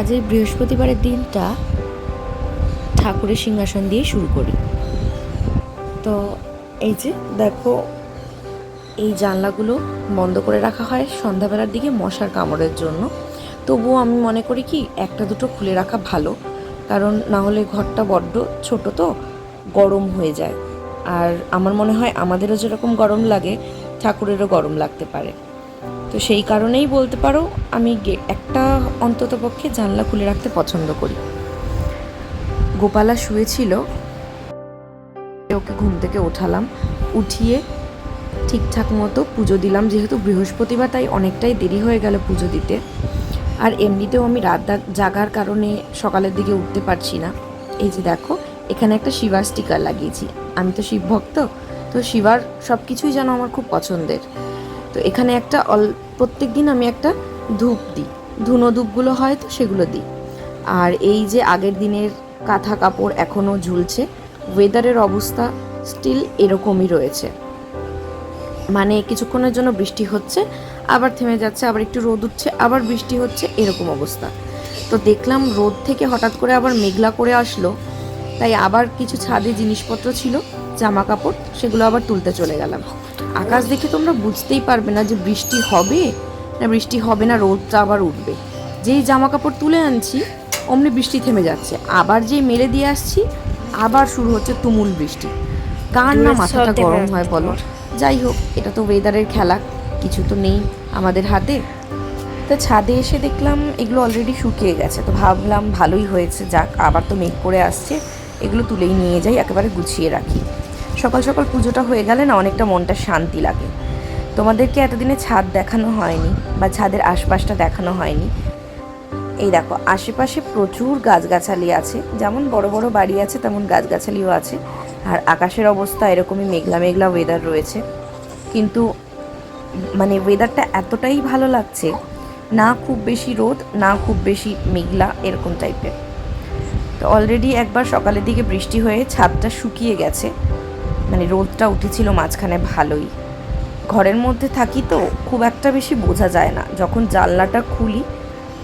আজ এই বৃহস্পতিবারের দিনটা ঠাকুরের সিংহাসন দিয়ে শুরু করি। তো এই যে দেখো, এই জানলাগুলো বন্ধ করে রাখা হয় সন্ধ্যাবেলার দিকে মশার কামড়ের জন্য। তবুও আমি মনে করি কি, একটা দুটো খুলে রাখা ভালো। কারণ না হলে ঘরটা বড্ড ছোট তো, গরম হয়ে যায়। আর আমার মনে হয় আমাদেরও যেরকম গরম লাগে, ঠাকুরেরও গরম লাগতে পারে। তো সেই কারণেই বলতে পারো, আমি একটা অন্তত পক্ষে জানলা খুলে রাখতে পছন্দ করি। গোপালা শুয়েছিল, ওকে ঘুম থেকে ওঠালাম, উঠিয়ে ঠিকঠাক মতো পুজো দিলাম, যেহেতু বৃহস্পতিবার, তাই অনেকটাই দেরি হয়ে গেল পুজো দিতে। আর এমনিতেও আমি রাত জাগার কারণে সকালের দিকে উঠতে পারছি না। এই যে দেখো, এখানে একটা শিবার স্টিকার লাগিয়েছি। আমি তো শিব ভক্ত তো শিবার সব কিছুই যেন আমার খুব পছন্দের। তো এখানে একটা অল প্রত্যেক দিন আমি একটা ধূপ দিই। ধুনো ধূপগুলো হয় তো সেগুলো দিই। আর এই যে আগের দিনের কাঁথা কাপড় এখনও ঝুলছে ওয়েদারের অবস্থা স্টিল এরকমই রয়েছে। মানে কিছুক্ষণের জন্য বৃষ্টি হচ্ছে, আবার থেমে যাচ্ছে, আবার একটু রোদ উঠছে, আবার বৃষ্টি হচ্ছে, এরকম অবস্থা। তো দেখলাম রোদ থেকে হঠাৎ করে আবার মেঘলা করে আসলো, তাই আবার কিছু ছাদে জিনিসপত্র ছিল, জামা কাপড়, সেগুলো আবার তুলতে চলে গেলাম। আকাশ দেখে তোমরা বুঝতেই পারবে না যে বৃষ্টি হবে না বৃষ্টি হবে না রোদটা আবার উঠবে। যেই জামা কাপড় তুলে আনছি অমনি বৃষ্টি থেমে যাচ্ছে। আবার যেই মেলে দিয়ে আসছি আবার শুরু হচ্ছে তুমুল বৃষ্টি। কার না মাথাটা গরম হয় বলো? যাই হোক এটা তো ওয়েদারের খেলা কিছু তো নেই আমাদের হাতে। তো ছাদে এসে দেখলাম এগুলো অলরেডি শুকিয়ে গেছে। তো ভাবলাম ভালোই হয়েছে যাক আবার তো মেঘ করে আসছে এগুলো তুলেই নিয়ে যাই একেবারে গুছিয়ে রাখি। সকাল সকাল পুজোটা হয়ে গেলে না অনেকটা মনটা শান্তি লাগে। তোমাদেরকে এতদিনে ছাদ দেখানো হয়নি বা ছাদের আশপাশটা দেখানো হয়নি। এই দেখো, আশেপাশে প্রচুর গাছগাছালি আছে, যেমন বড় বড় বাড়ি আছে, তেমন গাছগাছালিও আছে। আর আকাশের অবস্থা এরকমই মেঘলা মেঘলা ওয়েদার রয়েছে। কিন্তু মানে ওয়েদারটা এতটাই ভালো লাগছে, না খুব বেশি রোদ, না খুব বেশি মেঘলা, এরকম টাইপের তো অলরেডি একবার সকালের দিকে বৃষ্টি হয়ে ছাদটা শুকিয়ে গেছে। মানে রোদটা উঠেছিল মাঝখানে ভালোই। ঘরের মধ্যে থাকি তো খুব একটা বেশি বোঝা যায় না। যখন জানলাটা খুলি,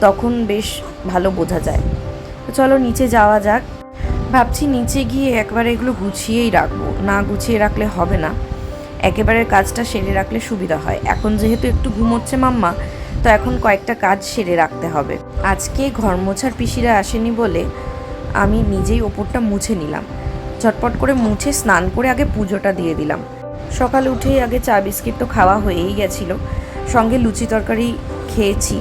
তখন বেশ ভালো বোঝা যায়। তো চলো নিচে যাওয়া যাক। ভাবছি নিচে গিয়ে একবারে এগুলো গুছিয়েই রাখব। না গুছিয়ে রাখলে হবে না। একেবারে কাজটা সেরে রাখলে সুবিধা হয়। এখন যেহেতু একটু ঘুমোচ্ছে মাম্মা, তো এখন কয়েকটা কাজ সেরে রাখতে হবে। আজকে ঘর মোছার পিসিরা আসেনি বলে আমি নিজেই ওপরটা মুছে নিলাম। ঝটপট করে মুছে স্নান করে আগে পুজোটা দিয়ে দিলাম। সকালে উঠেই আগে চা, বিস্কিট তো খাওয়া হয়েই গেছিল। সঙ্গে লুচি তরকারি খেয়েছি।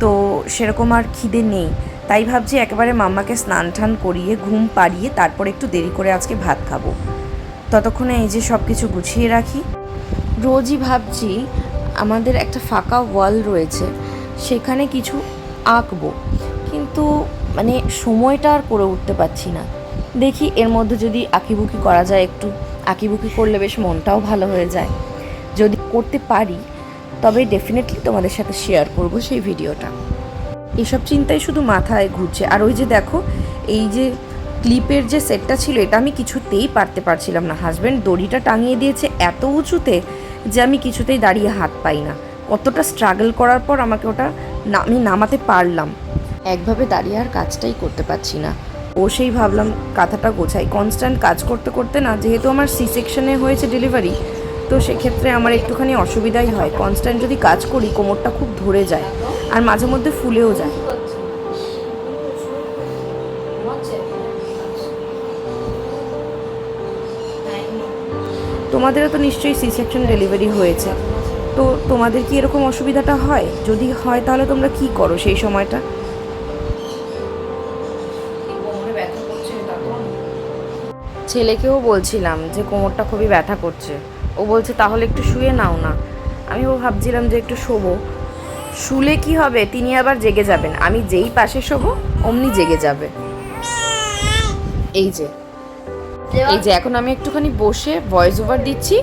তো সেরকম আর খিদে নেই। তাই ভাবছি একেবারে মাম্মাকে স্নান টান করিয়ে, ঘুম পাড়িয়ে তারপর একটু দেরি করে আজকে ভাত খাব। ততক্ষণে এই যে সব কিছু গুছিয়ে রাখি। রোজই ভাবছি আমাদের একটা ফাঁকা ওয়াল রয়েছে, সেখানে কিছু আঁকবো। কিন্তু মানে সময়টা আর করে উঠতে পারছি না। দেখি এর মধ্যে যদি আঁকিবুকি করা যায় একটু। আঁকিবুকি করলে বেশ মনটাও ভালো হয়ে যায়। যদি করতে পারি, তবে ডেফিনেটলি তোমাদের সাথে শেয়ার করব সেই ভিডিওটা। এসব চিন্তাই শুধু মাথায় ঘুরছে। আর ওই যে দেখো, এই যে ক্লিপের যে সেটটা ছিল, এটা আমি কিছুতেই পারতে পারছিলাম না। হাজব্যান্ড দড়িটা টাঙিয়ে দিয়েছে এত উঁচুতে যে আমি কিছুতেই দাঁড়িয়ে হাত পাই না। কতটা স্ট্রাগল করার পর আমাকে ওটা আমি নামাতে পারলাম। একভাবে দাঁড়িয়ে আর কাজটাই করতে পারছি না। বসেই ভাবলাম কাঁথাটা গোছাই। কনস্ট্যান্ট কাজ করতে করতে না, যেহেতু আমার সি সেকশনে হয়েছে ডেলিভারি তো সেক্ষেত্রে আমার একটুখানি অসুবিধাই হয়। কনস্ট্যান্ট যদি কাজ করি, কোমরটা খুব ধরে যায় আর মাঝে মধ্যে ফুলেও যায়। তোমাদেরও তো নিশ্চয়ই সি সেকশন ডেলিভারি হয়েছে। তো তোমাদের কি এরকম অসুবিধাটা হয়? যদি হয়, তাহলে তোমরা কি করো সেই সময়টা? ছেলেকেও বলছিলাম যে কোমরটা খুবই ব্যথা করছে। ও বলছে তাহলে একটু শুয়ে নাও না। আমি ও ভাবছিলাম যে একটু শোবো। শুলে কি হবে? তিনি আবার জেগে যাবেন। আমি যেই পাশে শোবো অমনি জেগে যাবে। এই যে। এই যে এখন আমি একটুখানি বসে ভয়েস ওভার দিচ্ছি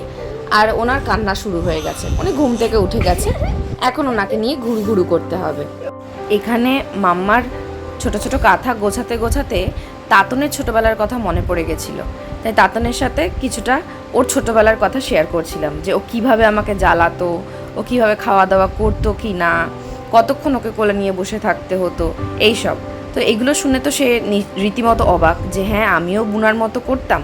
আর ওনার কান্না শুরু হয়ে গেছে। উনি ঘুম থেকে উঠে গেছে। এখন ওনাকে নিয়ে ঘুরু ঘুরু করতে হবে। এখানে মাম্মার ছোট ছোট কাঁথা গোছাতে গোছাতে তাতনের ছোটবেলার কথা মনে পড়ে গেছিল। তাই তাতনের সাথে কিছুটা ওর ছোটবেলার কথা শেয়ার করছিলাম যে ও কীভাবে আমাকে জ্বালাতো, ও কীভাবে খাওয়া দাওয়া করতো কি না, কতক্ষণ ওকে কোলে নিয়ে বসে থাকতে হতো, এইসব। তো এগুলো শুনে তো সে রীতিমতো অবাক যে হ্যাঁ আমিও বুনার মতো করতাম।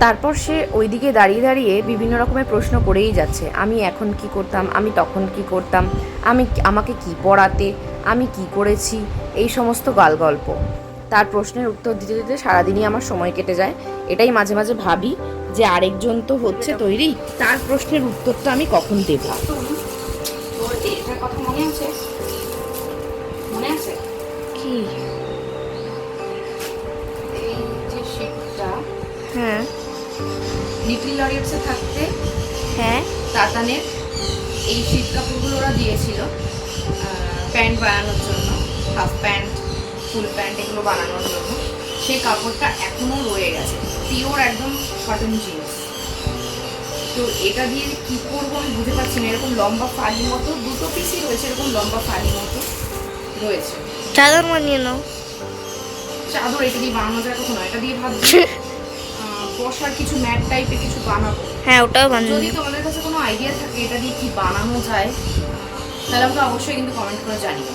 তারপর সে ওইদিকে দাঁড়িয়ে দাঁড়িয়ে বিভিন্ন রকমের প্রশ্ন করেই যাচ্ছে। আমি এখন কি করতাম? আমি তখন কি করতাম? আমি আমাকে কি পড়াতে? আমি কি করেছি? এই সমস্ত গাল গল্প তার প্রশ্নের উত্তর দিতে দিতে সারাদিনই আমার সময় কেটে যায়। এটাই মাঝে মাঝে ভাবি যে আরেকজন তো হচ্ছে তৈরি। তার প্রশ্নের উত্তরটা আমি কখন দেব? কথা মনে আছে? মনে কি হ্যাঁ। লিটল লরিয়েটসে থাকতে হ্যাঁ। তাতানের এই শীত কাপড়গুলো ওরা দিয়েছিল প্যান্ট বানানোর জন্য হাফ প্যান্ট ফুল প্যান্ট এগুলো বানানোর জন্য। সেই কাপড়টা এখনও রয়ে গেছে পিওর একদম কটন জিন্স তো এটা দিয়ে কি করব আমি বুঝতে পারছি না এরকম লম্বা ফালি মতো দুটো পিসই রয়েছে এরকম লম্বা ফালি মতো রয়েছে। চাদর মানিয়ে নাও। চাদর এটা দিয়ে বানানো যায় কখনো? এটা দিয়ে ভাবছি। বসার কিছু ম্যাট টাইপের কিছু বানাবো। হ্যাঁ ওটাও বানিয়ে যদি তোমাদের কাছে কোনো আইডিয়া থাকে এটা দিয়ে কি বানানো যায় তাহলে আমাকে অবশ্যই কিন্তু কমেন্ট করে জানিও।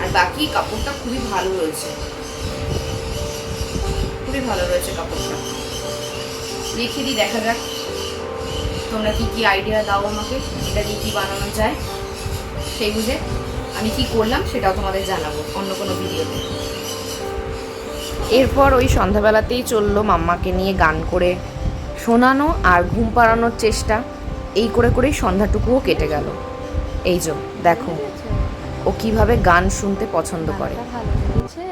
আর বাকি কাপড়টা খুবই ভালো রয়েছে। খুবই ভালো রয়েছে কাপড়টা। রেখে দিই দেখা যাক তোমরা কি কি আইডিয়া দাও আমাকে এটা দিয়ে কি বানানো যায়। সেই বুঝে আমি কি করলাম সেটাও তোমাদের জানাব অন্য কোনো ভিডিওতে এরপর ওই সন্ধ্যাবেলাতেই চললো মাম্মাকে নিয়ে গান করে শোনানো আর ঘুম পাড়ানোর চেষ্টা এই করে করেই সন্ধ্যাটুকুও কেটে গেল এই যে দেখো ও কিভাবে গান শুনতে পছন্দ করে ভালো লেগেছে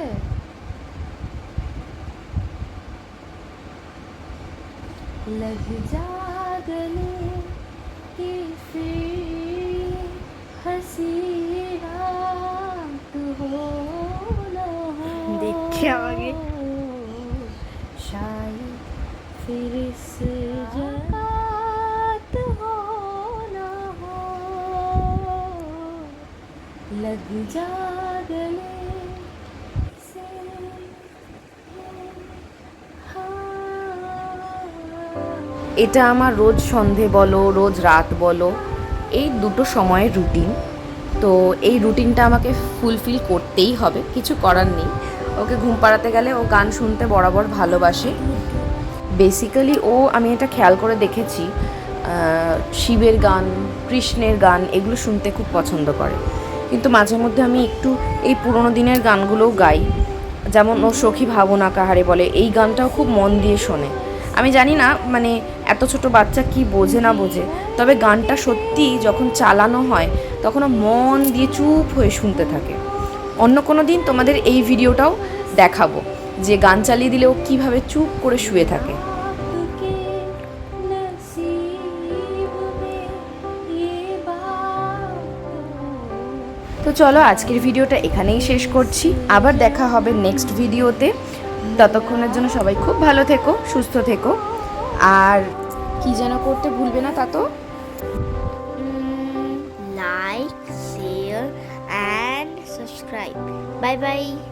लग जा गले कि फिर हंसी रात हो न हो देखिए लग जा गले से हाँ এটা আমার রোজ সন্ধে বলো রোজ রাত বলো এই দুটো সময়ের রুটিন তো এই রুটিনটা আমাকে ফুলফিল করতেই হবে কিছু করার নেই ওকে ঘুম পাড়াতে গেলে ও গান শুনতে বরাবর ভালোবাসে বেসিক্যালি ও আমি এটা খেয়াল করে দেখেছি আহ, শিবের গান কৃষ্ণের গান এগুলো শুনতে খুব পছন্দ করে কিন্তু মাঝে মধ্যে আমি একটু এই পুরোনো দিনের গানগুলোও গাই। যেমন ও সখী ভাবনা কাহারে বলে, এই গানটাও খুব মন দিয়ে শোনে। আমি জানি না মানে এত ছোট বাচ্চা কি বোঝে না বোঝে, তবে গানটা সত্যি যখন চালানো হয়, তখন মন দিয়ে চুপ হয়ে শুনতে থাকে। অন্য কোনো দিন তোমাদের এই ভিডিওটাও দেখাবো, যে গান চালিয়ে দিলে ও কীভাবে চুপ করে শুয়ে থাকে। চলো, আজকের ভিডিওটা এখানেই শেষ করছি। আবার দেখা হবে নেক্সট ভিডিওতে। ততক্ষণের জন্য সবাই খুব ভালো থেকো, সুস্থ থেকো। আর কি যেন করতে ভুলবে না তা তো? Like share and subscribe bye bye.